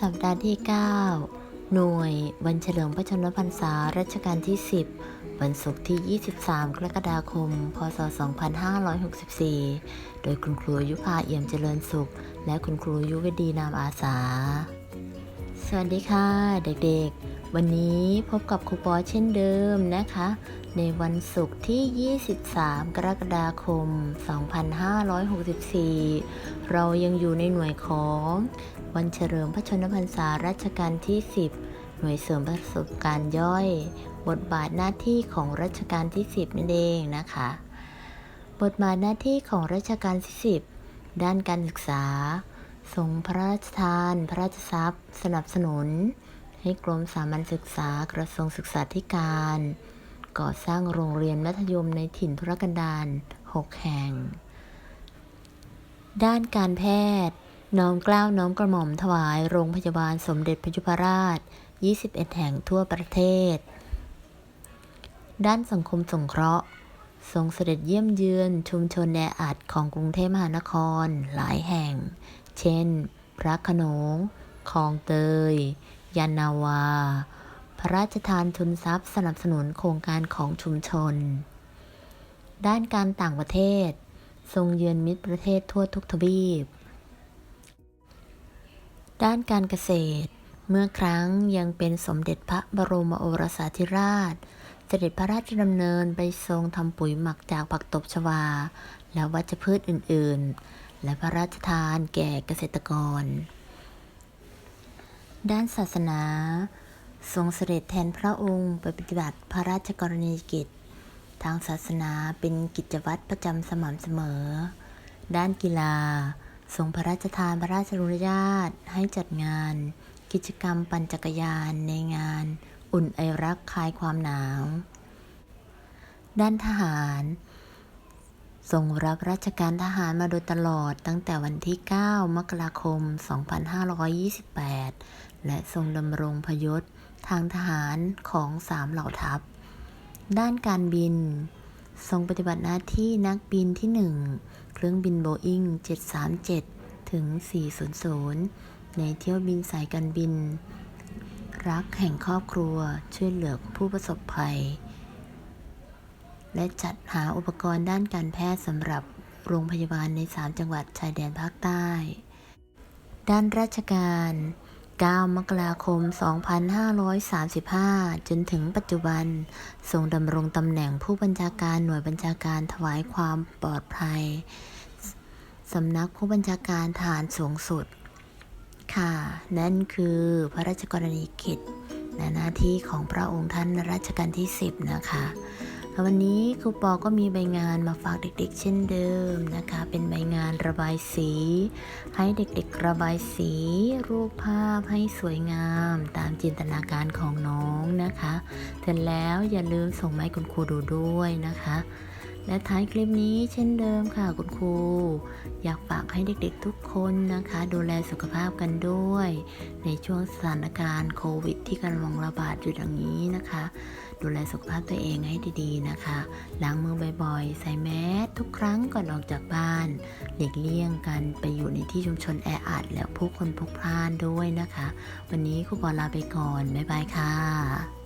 สัปดาห์ที่ 9 หน่วย วันเฉลิมพระชนมพรรษารัชกาลที่ 10 วันศุกร์ที่ 23 กรกฎาคม พศ 2564 โดยคุณครูยุพาเอี่ยมเจริญสุข และคุณครูยุวดีนามอาสา สวัสดีค่ะ เด็กๆ วันนี้พบกับครูปอเช่นเดิมนะคะ ในวันศุกร์ที่ 23 กรกฎาคม 2564 เรายังอยู่ในหน่วยของวันเฉลิมพระชนมพรรษารัชกาลที่ 10 หน่วยเสริมประสบการณ์ย่อย บทบาทหน้าที่ของรัชกาลที่ 10 นั่นเองนะคะ บทบาทหน้าที่ของรัชกาลที่ 10 ด้านการศึกษาทรงพระราชทาน พระราชทรัพย์ สนับสนุน ให้กรมสามัญศึกษากระทรวงศึกษาธิการ ก่อสร้างโรงเรียนมัธยมในถิ่นทุรกันดาร6 แห่ง ด้านการแพทย์ น้อมเกล้าวน้อมกระหม่อมถวายโรงพยาบาลสมเด็จพระยุพราช 21 แห่งทั่วประเทศ ด้านสังคมสงเคราะห์ ทรงเสด็จเยี่ยมเยือนชุมชนแออัดของกรุงเทพมหานครหลายแห่ง เช่น พระโขนงคลองเตย ยานาวา พระราชทานทุนทรัพย์สนับสนุนโครงการของชุมชน ด้านการต่างประเทศ ทรงเยือนมิตรประเทศทั่วทุกทวีป ด้านการเกษตร เมื่อครั้งยังเป็นสมเด็จพระบรมโอรสาธิราช เสด็จพระราชดำเนินไปทรงทำปุ๋ยหมักจากผักตบชวา และวัชพืชอื่น ๆ และพระราชทานแก่เกษตรกร ด้านศาสนา ทรงเสด็จแทนพระองค์ไปปฏิบัติพระราชกรณียกิจ ทางศาสนาเป็นกิจวัตรประจำสม่ำเสมอ ด้านกีฬา ทรงพระราชทานพระราชอนุญาตให้จัดงาน กิจกรรมปั่นจักรยานในงาน อุ่นไอรักคลายความหนาว ด้านทหารทรงรับราชการทหารมาโดยตลอดตั้งแต่วันที่ 9 มกราคม 2528 และทรงดำรงพยศทางทหารของสามเหล่าทัพ ด้านการบิน ทรงปฏิบัติหน้าที่นักบินที่ 1 เครื่องบินโบอิง737 ถึง 400 ในเที่ยวบินสายการบิน รักแห่งครอบครัวช่วยเหลือผู้ประสบภัย และจัดหาอุปกรณ์ด้านการแพทย์สำหรับโรงพยาบาลใน 3 จังหวัดชายแดนภาคใต้ ด้านราชการ 9 มกราคม 2535 จนถึงปัจจุบัน ทรงดำรงตำแหน่งผู้บัญชาการหน่วยบัญชาการถวายความปลอดภัย สำนักผู้บัญชาการฐานสูงสุด ค่ะ นั่นคือพระราชกรณียกิจและหน้าที่ของพระองค์ท่านรัชกาลที่ 10 นะคะ วันนี้ครูปอก็มีใบงานมาฝากเด็กๆ เช่นเดิมนะคะ เป็นใบงานระบายสี ให้เด็กๆระบายสี รูปภาพให้สวยงามตามจินตนาการของน้องนะคะ เสร็จแล้วอย่าลืมส่งมาให้คุณครูดูด้วยนะคะ และท้ายคลิปนี้เช่นเดิมค่ะคุณครู อยากฝากให้เด็กๆทุกคนนะคะ ดูแลสุขภาพกันด้วย ในช่วงสถานการณ์โควิด ที่กำลังระบาดอยู่อย่างนี้นะคะ ดูแลสุขภาพตัวเองให้ดีๆนะคะล้างมือบ่อยๆ ใส่แมสทุกครั้งก่อนออกจากบ้านหลีกเลี่ยงกันไปอยู่ในที่ชุมชนแออัดแล้วผู้คนพลุกพล่านด้วยนะคะ วันนี้ครูปอลาไปก่อนบ๊ายบายค่ะ